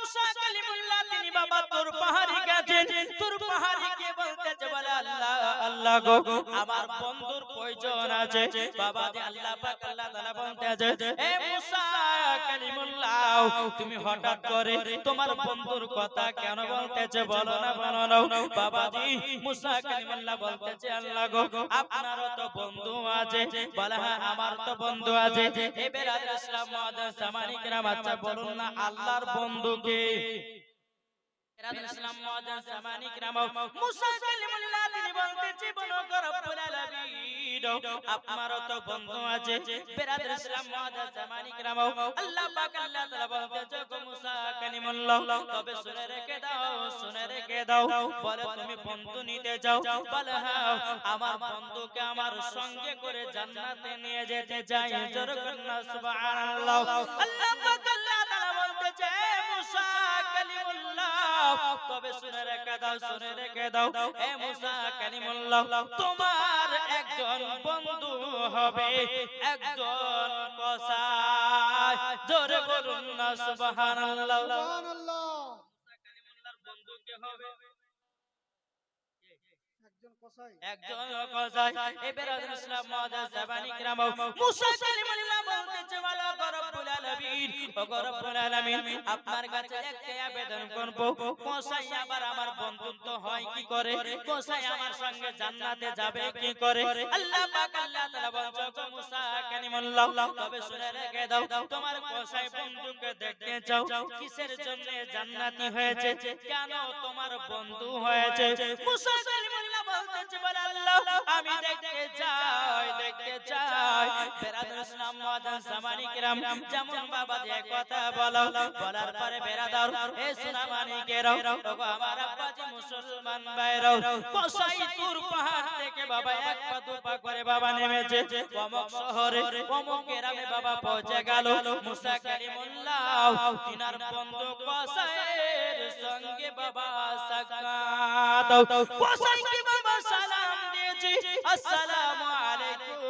মুসা কালিমুল্লাহ, তিনি বাবা তোর পাহাড়ি গেছেন। তোর পাহাড়ি কে বলতেছে, বলে, আল্লাহ আল্লাহ গো, আমার বন্ধুর প্রয়োজন আছে? বাবাজি আল্লাহ পাক, আল্লাহ তাআলা বলতেছে, এ মুসা কালিমুল্লাহ তুমি হঠাৎ করে তোমার বন্ধুর কথা কেন বলতেছে বলো না বলো না। বাবাজি মুসা কালিমুল্লাহ বলতেছে আল্লাহ গো আপনারও তো বন্ধু আছে। বলে হ্যাঁ আমার তো বন্ধু আছে। এবার ইসলাম মহাদাস সামানিক রাম আচ্ছা বলুন না আল্লাহর বন্ধু কে ইসলাম মহাদাস সামানিক রাম মুসা কালিমুল্লাহ তিনি বলতেছে বলো গো রব্বুল আলামিন। আপনারও তো বন্ধু আছে। বেরাদার ইসলাম মহাদাস সামানিক রাম আল্লাহ পাক আল্লাহ তাআলা বলতেছে গো মুসা কালিমুল্লাহ, তবে শুনে রেখে দাও, শুনে রেখে দাও। বলে তুমি বন্ধু নিতে যাও বলে হ্যাঁ। আমার বন্ধুকে আমার সঙ্গে করে জান্নাতে নিয়ে যেতে চাই। জোর কন্যা সুবহানাল্লাহ। আল্লাহ পাক আল্লাহ তাআলা বলতেছে মুসা কালিমুল্লাহ, তবে শুনে রেখে দাও, শুনে রেখে দাও। এ মুসা কালিমুল্লাহ, তোমার একজন বন্ধু হবে একজন কসাই জোরে বলুন না সুবহানাল্লাহ সুবহানাল্লাহ কালিমুল্লাহর বন্ধু কে হবে একজন কসাই একজন কসাই এবারে ইসলাম মাদার জাবানি کرام মুসা কালিমুল্লাহ বলতেছে ওয়ালা রব্বুল আলামিন ও রব্বুল আলামিন, আপনার কাছে একটা আবেদন করব, কসাই আবার আমার বন্ধুত্ব হয় কি করে? কসাই আমার সঙ্গে জান্নাতে যাবে কি করে? আল্লাহ পাক, আল্লাহ তাআলা বলছে গো মুসা কালিমুল্লাহ, তবে শুনে রেখে দাও, তোমার কসাই বন্ধুকে দেখতে চাও, কিসের জন্য জান্নাতি হয়েছে? কেন তোমার বন্ধু হয়েছে? মুসা কালিমুল্লাহ বলতেছে বলে আল্লাহ আমি দেখতে চাই দেখতে চাই। বেরাদুল ইসলাম মাদান সামানি কিরাম, যেমন বাবা যে কথা বলো, বলার পরে বেরাদার এ সুনামানি কেরাও ওগো আমার আব্বাজি মুসলমান ভাইরাও কসাই তুর পাহাড় থেকে বাবা এক পা দু পা করে বাবা নেমেছে। অমক শহরে, অমক গ্রামে বাবা পৌঁছে গেল। মুসা কালিমুল্লাহ, তিনার বন্ধু কসাইয়ের সঙ্গে বাবা সাক্ষাৎ। কসাইকে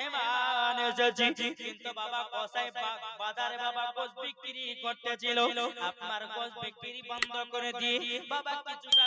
মেহমান এসেছি। কিন্তু বাবা কসাই বাজারে বাবা গোশ বিক্রি করতেছিল। আপনার গোশ বিক্রি বন্ধ করে দিয়ে বাবা কিছুটা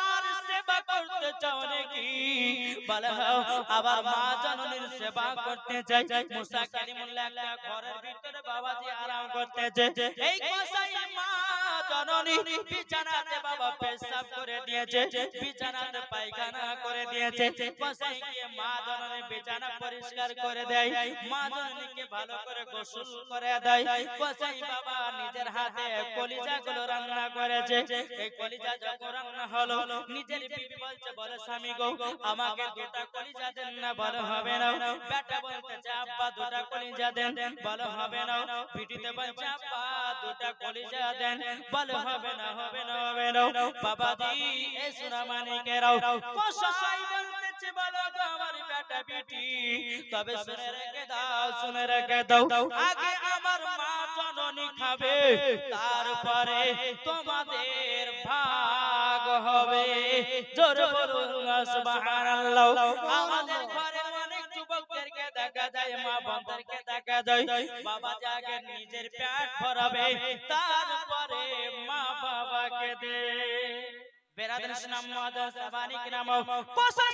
করতে চাও নাকি? বলে আবার মা জননীর সেবা করতে চাই। মুসা কালিমুল্লাহ একটা ঘরের ভিতরে বাবাজি আরাম করতেছে এই কসাই মা জননী বিছানাতে বাবা পেশাব করে দিয়েছে, বিছানাতে পায়খানা করে দিয়েছে। কসাই গিয়ে মা জননী বিছানা পরিষ্কার করে দেয়, মা জননীকে ভালো করে গোসল করে দেয়। কসাই বাবা নিজের হাতে কলিজা গুলো রান্না করেছে। এই কলিজা যখন রান্না হলো, নিজের বিবি বলছে, বলে স্বামী গো, আমাকে দুটা কলিজা দেন না, বলে হবে না। বেটা বলতেছে আব্বা দুটা কলিজা দেন, বলে হবে না। পিটিতে বলছে, আব্বা, দুটা কলিজা দেন। বলে হবে না হবে না হবে না বাবা দি এ সোনা মানিকেরাও কসাই বলতেছে বলো গো আমার বেটা বিটি। তবে শুনে রেখে দাও শুনে রেখে দাও আগে আমার মা জননী খাবে তারপরে তোমাদের ভাগ হবে। জোর বলুন সুবহানাল্লাহ। আমাদের ঘরে অনেক যুবকদেরকে দেখা যায় মা দেখা টাকা দেয় বাবা আগে নিজের পেট ভরাবে, তারপরে মা বাবাকে দে। বেরাদের ইসলাম মাদার সাবানি কিরাম কসাই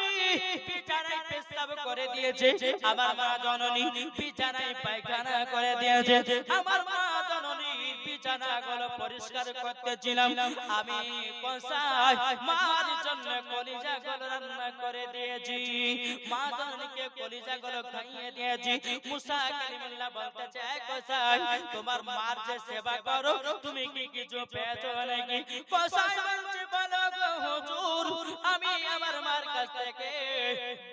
বিছানায় পেশাব করে দিয়েছে। আমার মা জননী বিছানায় পায়খানা করে দিয়েছে। আমার মা জননী বিছানা গুলো পরিষ্কার করতেছিলাম। আমি কসাই মার জন্য কলিজা গুলো রান্না করে দিয়েছি। মা জননীকে কলিজা গুলো খাইয়ে দিয়েছি। মুসা কালিমুল্লাহ বলতেছে "এই কসাই তোমার মার যে সেবা করো তুমি কি কিছু পেয়েছ নাকি? কসাই বলছে বলো আমার মার কাছ থেকে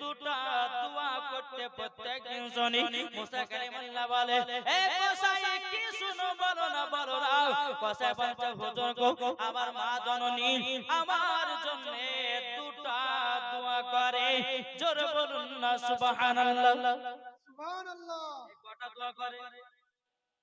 দুটা দোয়া করতে প্রত্যেক দিন শুনি মুসা কালিমুল্লাহ বলে এ কসাই কি শুনো বলো না বলো না কসাই বলছে হুজুর গো আমার মা জননী আমার জন্য দুটা দোয়া করে। জোরে বলুন না সুবহানাল্লাহ। সুবহানাল্লাহ। কটা দোয়া করে?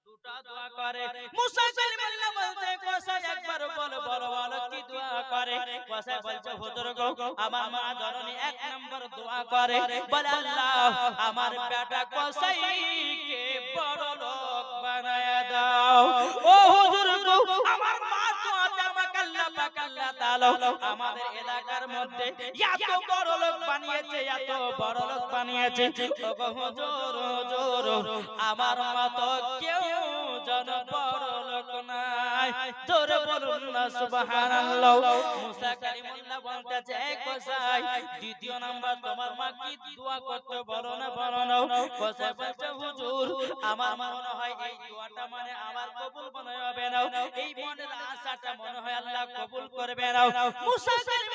দুটা দোয়া করে। মুসা কালিমুল্লাহ বলতে কসাই একবার বলো বলো বলো কি দোয়া করে? কসাই বলছে হুজুর গো আমার মা জননী এক নম্বর দোয়া করে। বলে আল্লাহ আমার বেটা কসাইকে বড় লোক বানায়া দাও। ও হুজুর গো আমার মা দোয়াতে আমাকে আল্লাহ পাক আল্লাহ তাআলা আমাদের এলাকার মধ্যে এত বড় লোক বানিয়েছে এত বড় লোক বানিয়েছে। ও হুজুর হুজুর আমার মতো কেউ যেন বড় নাই। জোরে বলুন না সুবহানাল্লাহ। মুসা কালিমুল্লাহ বলতেছে এই কসাই দ্বিতীয় নাম্বার তোমার মা কি দোয়া করতে বলো না বলো না? কসাই বলছে হুজুর আমার মনে হয় এই দোয়াটা মানে আমার কবুল মনে হবে না। এই মনের আশাটা মনে হয় আল্লাহ কবুল করবে না। মুসা কালিমুল্লাহ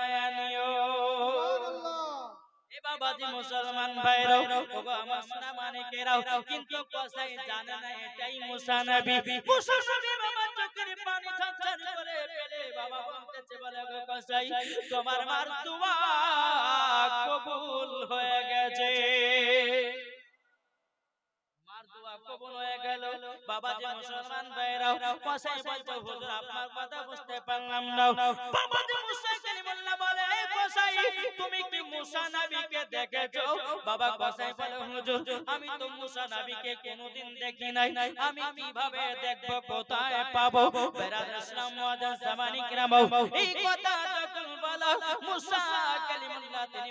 বাবাজি মুসলমান ভাইরাও ওগো আমার সোনা মানিকেরাও কিন্তু কসাই জানে না এটাই মুসা নবী। মুসা নবী বাবা চোখের পানি ঝরঝর করে ফেলে বাবা বলতেছে বলে গো কসাই তোমার মার দোয়া কবুল হয়ে গেছে। কবুল হয়ে গেল। বাবাজি মুসলমান ভাইরাও কসাই বলছে হুজুর আপনার কথা বুঝতে পারলাম না। বাবাজি তুমি কি মুসা নবীকে দেখেছ? বাবা কসাই বলে, হুজুর, আমি তো মুসা নবীকে দেখি নাই। আমি কীভাবে দেখব? কোথায় পাবো? বেরাদ ইসলাম জামানি কিরাম, এই কথা যখন বলা, মুসা কালিমুল্লাহ তিনি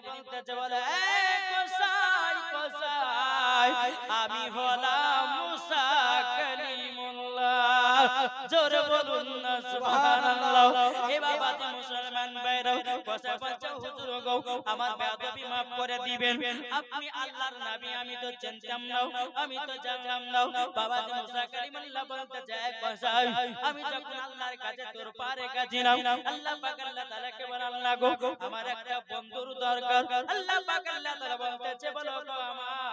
এই কসাই কসাই, আমি হলাম মুসা কালিমুল্লাহ। জোরে বলুন না, সুবহানাল্লাহ। এ বাবা মুসলমান ভাইরা কসা বলছে হুজুর গো, আমার বেয়াদবি maaf করে দিবেন। আপনি আল্লাহর নবী আমি তো জানতাম না, আমি তো জানলাম না। বাবা মুসা কালিমুল্লাহ বলতে যায় কসাই আমি যখন আল্লাহর কাছে তোর পারে গেছিলাম, আল্লাহ পাক আল্লাহ তাআলাকে বলে আল্লাহ গো, আমার একটা বন্ধুর দরকার। আল্লাহ পাক আল্লাহ তাআলা বলতেছে, বলো গো, আমার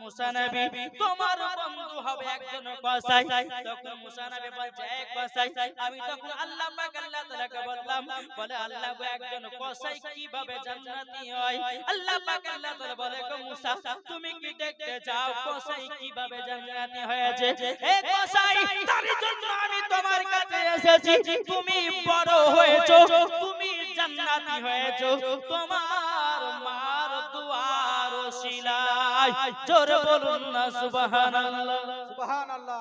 মুসা নবী তোমার বন্ধু হবে একজন কসাই। তখন মুসা নবী বলছে এক কসাই, আমি তখন আল্লাহ পাক আল্লাহ তাআলাকে বললাম, বলে, আল্লাহ একজন কসাই কীভাবে জান্নাতি হয়? আল্লাহ পাক আল্লাহ তাআলা বলে, গো মুসা, তুমি কি দেখতে চাও কসাই কীভাবে জান্নাতি হয়েছে? এ কসাই তার জন্য আমি তোমার কাছে এসেছি। তুমি বড় হয়েছো, তুমি জান্নাতি হয়েছো। তোমার জোরে বলুন না সুবহানাল্লাহ। সুবহানাল্লাহ